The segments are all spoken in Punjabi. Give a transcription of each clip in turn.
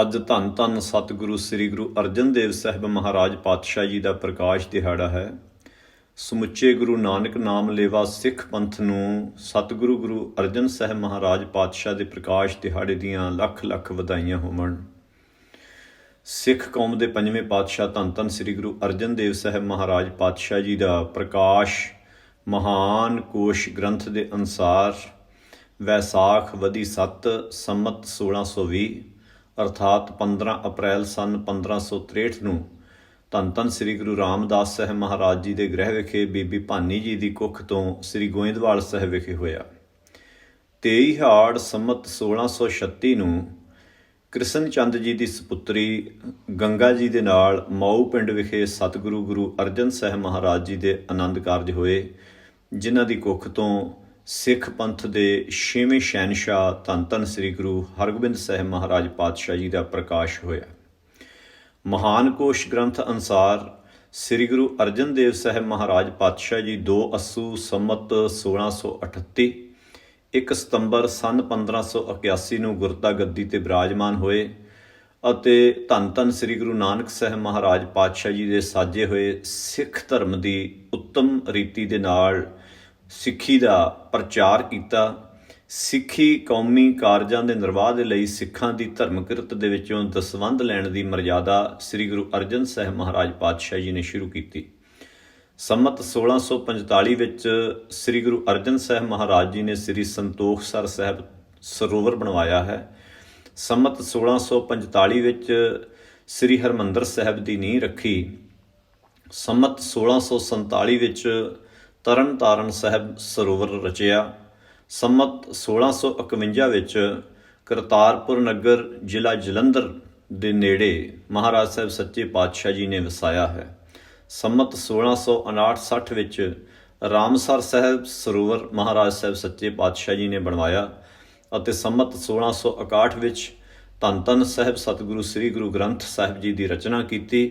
ਅੱਜ ਧੰਨ ਧੰਨ ਸਤਿਗੁਰੂ ਸ੍ਰੀ ਗੁਰੂ ਅਰਜਨ ਦੇਵ ਸਾਹਿਬ ਮਹਾਰਾਜ ਪਾਤਸ਼ਾਹ ਜੀ ਦਾ ਪ੍ਰਕਾਸ਼ ਦਿਹਾੜਾ ਹੈ। ਸਮੁੱਚੇ ਗੁਰੂ ਨਾਨਕ ਨਾਮ ਲੇਵਾ ਸਿੱਖ ਪੰਥ ਨੂੰ ਸਤਿਗੁਰੂ ਗੁਰੂ ਅਰਜਨ ਸਾਹਿਬ ਮਹਾਰਾਜ ਪਾਤਸ਼ਾਹ ਦੇ ਪ੍ਰਕਾਸ਼ ਦਿਹਾੜੇ ਦੀਆਂ ਲੱਖ ਲੱਖ ਵਧਾਈਆਂ ਹੋਵਣ। ਸਿੱਖ ਕੌਮ ਦੇ ਪੰਜਵੇਂ ਪਾਤਸ਼ਾਹ ਧੰਨ ਧੰਨ ਸ੍ਰੀ ਗੁਰੂ ਅਰਜਨ ਦੇਵ ਸਾਹਿਬ ਮਹਾਰਾਜ ਪਾਤਸ਼ਾਹ ਜੀ ਦਾ ਪ੍ਰਕਾਸ਼ ਮਹਾਨ ਕੋਸ਼ ਗ੍ਰੰਥ ਦੇ ਅਨੁਸਾਰ ਵੈਸਾਖ ਵਦੀ 7 ਸੰਮਤ 1620 ਅਰਥਾਤ 15 ਅਪ੍ਰੈਲ ਸਨ 1563 ਨੂੰ ਧੰਨ ਧੰਨ ਸ੍ਰੀ ਗੁਰੂ ਰਾਮਦਾਸ ਸਾਹਿਬ ਮਹਾਰਾਜ ਜੀ ਦੇ ਗ੍ਰਹਿ ਵਿਖੇ ਬੀਬੀ ਭਾਨੀ ਜੀ ਦੀ ਕੁੱਖ ਤੋਂ ਸ੍ਰੀ ਗੋਇੰਦਵਾਲ ਸਾਹਿਬ ਵਿਖੇ ਹੋਇਆ। 23 ਹਾੜ ਸੰਮਤ 1636 ਨੂੰ ਕ੍ਰਿਸ਼ਨ ਚੰਦ ਜੀ ਦੀ ਸੁਪੁੱਤਰੀ ਗੰਗਾ ਜੀ ਦੇ ਨਾਲ ਮਾਊ ਪਿੰਡ ਵਿਖੇ ਸਤਿਗੁਰੂ ਗੁਰੂ ਅਰਜਨ ਸਾਹਿਬ ਮਹਾਰਾਜ ਜੀ ਦੇ ਆਨੰਦ ਕਾਰਜ ਹੋਏ, ਜਿਨ੍ਹਾਂ ਦੀ ਕੁੱਖ ਤੋਂ ਸਿੱਖ ਪੰਥ ਦੇ ਛੇਵੇਂ ਸ਼ਹਿਨशाह ਧੰਨ ਧੰਨ ਸ੍ਰੀ ਗੁਰੂ ਹਰਗੋਬਿੰਦ ਸਾਹਿਬ ਮਹਾਰਾਜ ਪਾਤਸ਼ਾਹ ਜੀ ਦਾ ਪ੍ਰਕਾਸ਼ ਹੋਇਆ। ਮਹਾਨ ਕੋਸ਼ ਗ੍ਰੰਥ ਅਨੁਸਾਰ ਸ੍ਰੀ ਗੁਰੂ ਅਰਜਨ ਦੇਵ ਸਾਹਿਬ ਮਹਾਰਾਜ ਪਾਤਸ਼ਾਹ ਜੀ 2 ਅਸੂ ਸੰਮਤ 1638 1 ਸਤੰਬਰ ਸਨ 1581 ਨੂੰ ਗੁਰਤਾ ਗੱਦੀ ਤੇ ਬਿਰਾਜਮਾਨ ਹੋਏ ਅਤੇ ਧੰਨ ਧੰਨ ਸ੍ਰੀ ਗੁਰੂ ਨਾਨਕ ਸਾਹਿਬ ਮਹਾਰਾਜ ਪਾਤਸ਼ਾਹ ਜੀ ਦੇ ਸਾਜੇ ਹੋਏ ਸਿੱਖ ਧਰਮ ਦੀ ਉੱਤਮ ਰੀਤੀ ਦੇ ਨਾਲ ਸਿੱਖੀ ਦਾ ਪ੍ਰਚਾਰ ਕੀਤਾ। ਸਿੱਖੀ ਕੌਮੀ ਕਾਰਜਾਂ ਦੇ ਨਿਰਵਾਹ ਦੇ ਲਈ ਸਿੱਖਾਂ ਦੀ ਧਰਮ ਕਿਰਤ ਦੇ ਵਿੱਚੋਂ ਦਸਵੰਧ ਲੈਣ ਦੀ ਮਰਜ਼ਾਦਾ ਸ੍ਰੀ ਗੁਰੂ ਅਰਜਨ ਸਾਹਿਬ ਮਹਾਰਾਜ ਪਾਤਸ਼ਾਹ ਜੀ ਨੇ ਸ਼ੁਰੂ ਕੀਤੀ। ਸੰਮਤ 1645 ਵਿੱਚ ਸ੍ਰੀ ਗੁਰੂ ਅਰਜਨ ਸਾਹਿਬ ਮਹਾਰਾਜ ਜੀ ਨੇ ਸ੍ਰੀ ਸੰਤੋਖਸਰ ਸਾਹਿਬ ਸਰੋਵਰ ਬਣਵਾਇਆ ਹੈ। ਸੰਮਤ 1645 ਵਿੱਚ ਸ੍ਰੀ ਹਰਮੰਦਰ ਸਾਹਿਬ ਦੀ ਨੀਂਹ ਰੱਖੀ। ਸੰਮਤ 1647 ਵਿੱਚ ਤਰਨ ਤਾਰਨ ਸਾਹਿਬ ਸਰੋਵਰ ਰਚਿਆ। ਸੰਮਤ 1651 ਵਿੱਚ ਕਰਤਾਰਪੁਰ ਨਗਰ ਜ਼ਿਲ੍ਹਾ ਜਲੰਧਰ ਦੇ ਨੇੜੇ ਮਹਾਰਾਜ ਸਾਹਿਬ ਸੱਚੇ ਪਾਤਸ਼ਾਹ ਜੀ ਨੇ ਵਸਾਇਆ ਹੈ। ਸੰਮਤ 1659-60 ਵਿੱਚ ਰਾਮਸਰ ਸਾਹਿਬ ਸਰੋਵਰ ਮਹਾਰਾਜ ਸਾਹਿਬ ਸੱਚੇ ਪਾਤਸ਼ਾਹ ਜੀ ਨੇ ਬਣਵਾਇਆ ਅਤੇ ਸੰਮਤ 1661 ਵਿੱਚ ਧੰਨ ਧੰਨ ਸਾਹਿਬ ਸਤਿਗੁਰੂ ਸ੍ਰੀ ਗੁਰੂ ਗ੍ਰੰਥ ਸਾਹਿਬ ਜੀ ਦੀ ਰਚਨਾ ਕੀਤੀ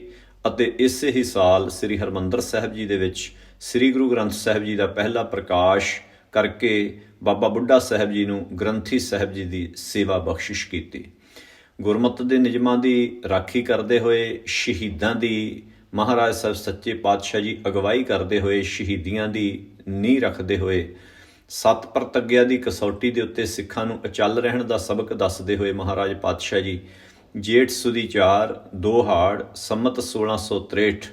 ਅਤੇ ਇਸੇ ਹੀ ਸਾਲ ਸ੍ਰੀ ਹਰਮੰਦਰ ਸਾਹਿਬ ਜੀ ਦੇ ਵਿੱਚ ਸ੍ਰੀ ਗੁਰੂ ਗ੍ਰੰਥ ਸਾਹਿਬ ਜੀ ਦਾ ਪਹਿਲਾ ਪ੍ਰਕਾਸ਼ ਕਰਕੇ ਬਾਬਾ ਬੁੱਢਾ ਸਾਹਿਬ ਜੀ ਨੂੰ ਗ੍ਰੰਥੀ ਸਾਹਿਬ ਜੀ ਦੀ ਸੇਵਾ ਬਖਸ਼ਿਸ਼ ਕੀਤੀ। ਗੁਰਮਤ ਦੇ ਨਿਯਮਾਂ ਦੀ ਰਾਖੀ ਕਰਦੇ ਹੋਏ ਸ਼ਹੀਦਾਂ ਦੀ, ਮਹਾਰਾਜ ਸਾਹਿਬ ਸੱਚੇ ਪਾਤਸ਼ਾਹ ਜੀ ਅਗਵਾਈ ਕਰਦੇ ਹੋਏ ਸ਼ਹੀਦੀਆਂ ਦੀ ਨੀਂਹ ਰੱਖਦੇ ਹੋਏ ਸਤ ਪ੍ਰਤੱਗਿਆ ਦੀ ਕਸੌਟੀ ਦੇ ਉੱਤੇ ਸਿੱਖਾਂ ਨੂੰ ਅਚਲ ਰਹਿਣ ਦਾ ਸਬਕ ਦੱਸਦੇ ਹੋਏ ਮਹਾਰਾਜ ਪਾਤਸ਼ਾਹ ਜੀ ਜੇਠ ਸੁਦੀ 4 2 ਹਾੜ, ਸੰਮਤ 1663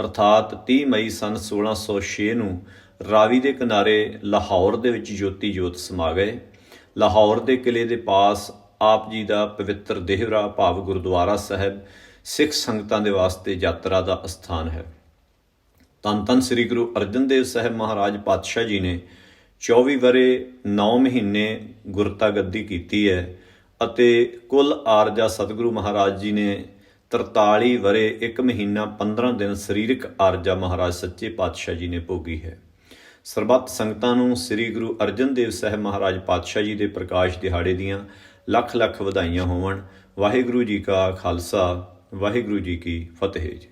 ਅਰਥਾਤ 30 ਮਈ ਸਨ 1606 ਨੂੰ ਰਾਵੀ ਦੇ ਕਿਨਾਰੇ ਲਾਹੌਰ ਦੇ ਵਿੱਚ ਜੋਤੀ ਜੋਤ ਸਮਾ ਗਏ। ਲਾਹੌਰ ਦੇ ਕਿਲੇ ਦੇ ਪਾਸ ਆਪ ਜੀ ਦਾ ਪਵਿੱਤਰ ਦੇਹਰਾ ਭਾਵ ਗੁਰਦੁਆਰਾ ਸਾਹਿਬ ਸਿੱਖ ਸੰਗਤਾਂ ਦੇ ਵਾਸਤੇ ਯਾਤਰਾ ਦਾ ਸਥਾਨ ਹੈ। ਧੰਨ ਧੰਨ ਸ੍ਰੀ ਗੁਰੂ ਅਰਜਨ ਦੇਵ ਸਾਹਿਬ ਮਹਾਰਾਜ ਪਾਤਸ਼ਾਹ ਜੀ ਨੇ 24 ਵਰੇ 9 ਮਹੀਨੇ ਗੁਰਤਾ ਗੱਦੀ ਕੀਤੀ ਹੈ ਅਤੇ ਕੁੱਲ ਆਰਜਾ ਸਤਿਗੁਰੂ ਮਹਾਰਾਜ ਜੀ ਨੇ 43 ਵਰੇ 1 ਮਹੀਨਾ 15 ਦਿਨ ਸਰੀਰਕ ਆਰਜਾ ਮਹਾਰਾਜ ਸੱਚੇ ਪਾਤਸ਼ਾਹ ਜੀ ਨੇ ਭੋਗੀ ਹੈ। ਸਰਬੱਤ ਸੰਗਤਾਂ ਨੂੰ ਸ੍ਰੀ ਗੁਰੂ ਅਰਜਨ ਦੇਵ ਸਾਹਿਬ ਮਹਾਰਾਜ ਪਾਤਸ਼ਾਹ ਜੀ ਦੇ ਪ੍ਰਕਾਸ਼ ਦਿਹਾੜੇ ਦੀਆਂ ਲੱਖ ਲੱਖ ਵਧਾਈਆਂ ਹੋਵਣ। ਵਾਹਿਗੁਰੂ ਜੀ ਕਾ ਖਾਲਸਾ, ਵਾਹਿਗੁਰੂ ਜੀ ਕੀ ਫਤਿਹ ਜੀ।